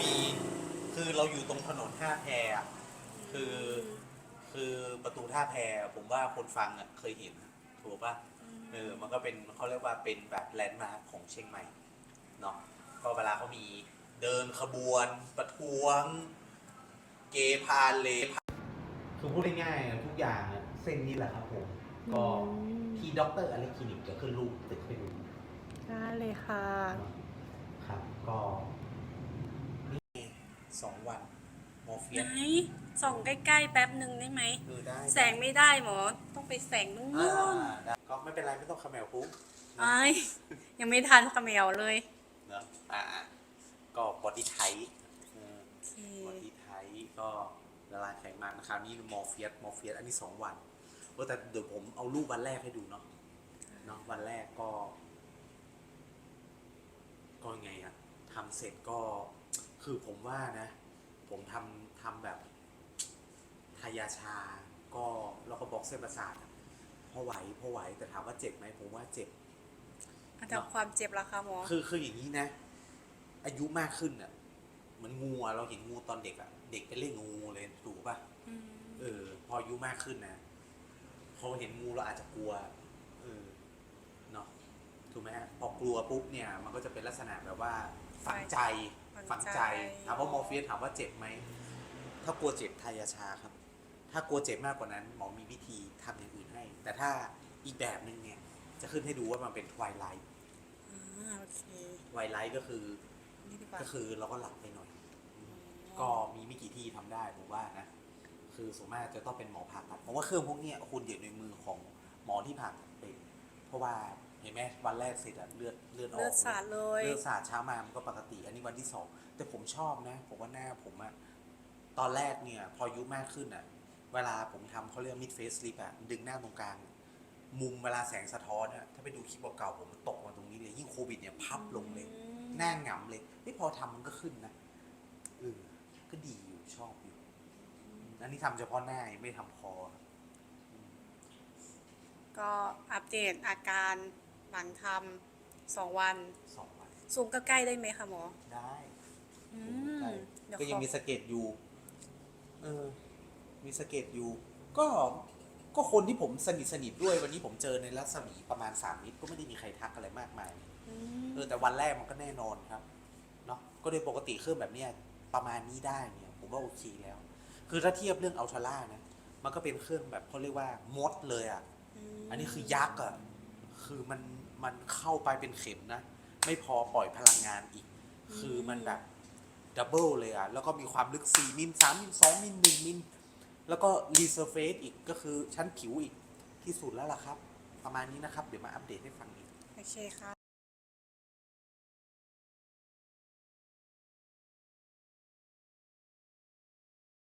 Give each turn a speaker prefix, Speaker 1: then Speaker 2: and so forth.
Speaker 1: มีคือเราอยู่ตรงถนนท่าแพอะคือคือประตูท่าแพผมว่าคนฟังอะเคยเห็นถูกป่ะเออมันก็เป็นเขาเรียกว่าเป็นแบบแลนด์มาร์คของเชียงใหม่เนาะก็เวลาเขามีเดินขบวน ประท้วง เกพาเลพาคือพูดง่ายๆทุกอย่างอะเส้นนี้แหละครับผมก็
Speaker 2: อืม
Speaker 1: ที่ด็อกเตอร์อะไรคลินิกจะขึ้นรูปตึกให้ดู
Speaker 2: ได้เลยค่ะ
Speaker 1: ครับก็นี่ สองวันมอร์เฟีย
Speaker 2: ไหน
Speaker 1: ส
Speaker 2: ส่องใกล้ๆแป๊บหนึ่งได้ไหม
Speaker 1: เออได้
Speaker 2: แสงไม่ได้หมอ ต้องไปแสงนู่
Speaker 1: อ่านได้ก็ไม่เป็นไรไม่ต้องคาแมวปุ๊บ
Speaker 2: ไอ้ายยังไม่ทันขมวเลย
Speaker 1: เนอะอ่าก็บอดี้ไทป์
Speaker 2: โอเค
Speaker 1: บอดี้ไทป์ก็ละลายไขมันนะครับ นี่มอร์เฟียสมอร์เฟียสอันนี้สองวันเออแต่เดี๋ยวผมเอารูปวันแรกให้ดูเนาะเนาะวันแรกก็ ก็ยังไงอะทำเสร็จก็ คือผมว่านะ ผมทำทำแบบทายาชา ก็แล้วก็บล็อกเส้นประสาทอะพอไหวพอไหวแต่ถามว่าเจ็บไหมผมว่าเจ็บ
Speaker 2: อาจจะความเจ็บละคะหมอ
Speaker 1: คือคืออย่างนี้นะ อายุมากขึ้นอะเหมือนงูอะเราเห็นงูตอนเด็กอะ เด็กไปเล่นงูเลยถูกป่ะ
Speaker 2: ม
Speaker 1: เออ พออายุมากขึ้นนะ พอเห็นงูเราอาจจะกลัวเออเนาะ ถูกไหมฮะพอกลัวปุ๊บเนี่ยมันก็จะเป็นลักษณะแบบว่าฝังใจฝังใจถามว่ามอร์เฟียสถามว่าเจ็บไหมถ้ากลัวเจ็บทายาชาครับ ถ้ากลัวเจ็บมากกว่านั้นหมอมีวิธีทำอย่างอื่นให้ แต่ถ้าอีกแบบหนึ่งเนี่ยจะขึ้นให้ดูว่ามันเป็นทวายไลท์
Speaker 2: อ่าโอเค
Speaker 1: ทวายไลท์ก็คือ
Speaker 2: นี่ดีกว่า
Speaker 1: ก็คือเราก็หลับไปหน่อย ก็มีไม่กี่ที่ทำได้ผมว่านะ คือส่วนมากจะต้องเป็นหมอผ่าตัดผมว่าเครื่องพวกเนี้ยคุณอยู่ในมือของหมอที่ผ่าตัดเป็น เพราะว่า เห็นไหมวันแรกเสร็จอะเลือดเลือดออก
Speaker 2: เลือดสาดเลย
Speaker 1: เลือดสาดเช้ามามันก็ปกติ อันนี้วันที่สองแต่ผมชอบนะ ผมว่าหน้าผมอะตอนแรกเนี่ย พออายุมากขึ้นอะเวลาผมทำเขาเรียกมิดเฟสลิปอะดึงหน้าตรงกลาง มุมเวลาแสงสะท้อนอะถ้าไปดูคลิปเก่าๆผมมันตกมาตรงนี้เลยยิ่งโควิดเนี่ยพับลงเลย
Speaker 2: อืม
Speaker 1: หน้าหงำเลยนี่พอทำมันก็ขึ้นนะเออก็ดีอยู่ชอบอยู่อันนี้ทำเฉพาะหน้ายังไม่ทำคอครับอืม
Speaker 2: ก็อัปเดตอาการ หลังทำสองวัน
Speaker 1: สองวัน
Speaker 2: ซูมก็ใกล้ได้ไหมคะหมอ
Speaker 1: ได้
Speaker 2: อืมเดี๋ยว
Speaker 1: ก็
Speaker 2: ข
Speaker 1: ยัง
Speaker 2: อ
Speaker 1: มีสะเก็ดอยู่ เออ มีสะเก็ดอยู่ ก็ ก็คนที่ผมสนิทสนิทด้วยวันนี้ผมเจอในรัศมีประมาณสามมิตรก็ไม่ได้มีใครทักอะไรมากมาย
Speaker 2: อืม
Speaker 1: เออแต่วันแรกมันก็แน่นอนครับเนาะก็โดยปกติเครื่องแบบเนี้ยประมาณนี้ได้เนี่ยผมว่าโอเคแล้ว คือถ้าเทียบเรื่องอัลทรานะมันก็เป็นเครื่องแบบเขาเรียกว่ามดเลยอะ
Speaker 2: ม
Speaker 1: อันนี้คือยักษ์อะ คือมันมันเข้าไปเป็นเข็มนะ ไม่พอปล่อยพลังงานอีก คือมันแบบดับเบิลเลยอะแล้วก็มีความลึก 4 มิล 3 มิล 2 มิล 1 มิล แล้วก็รีเซอร์เฟซอีกก็คือชั้นผิวอีกที่สุดแล้วล่ะครับ ประมาณนี้นะครับ เดี๋ยวมาอัปเดตให้ฟังอีก
Speaker 2: โอเคค่ะ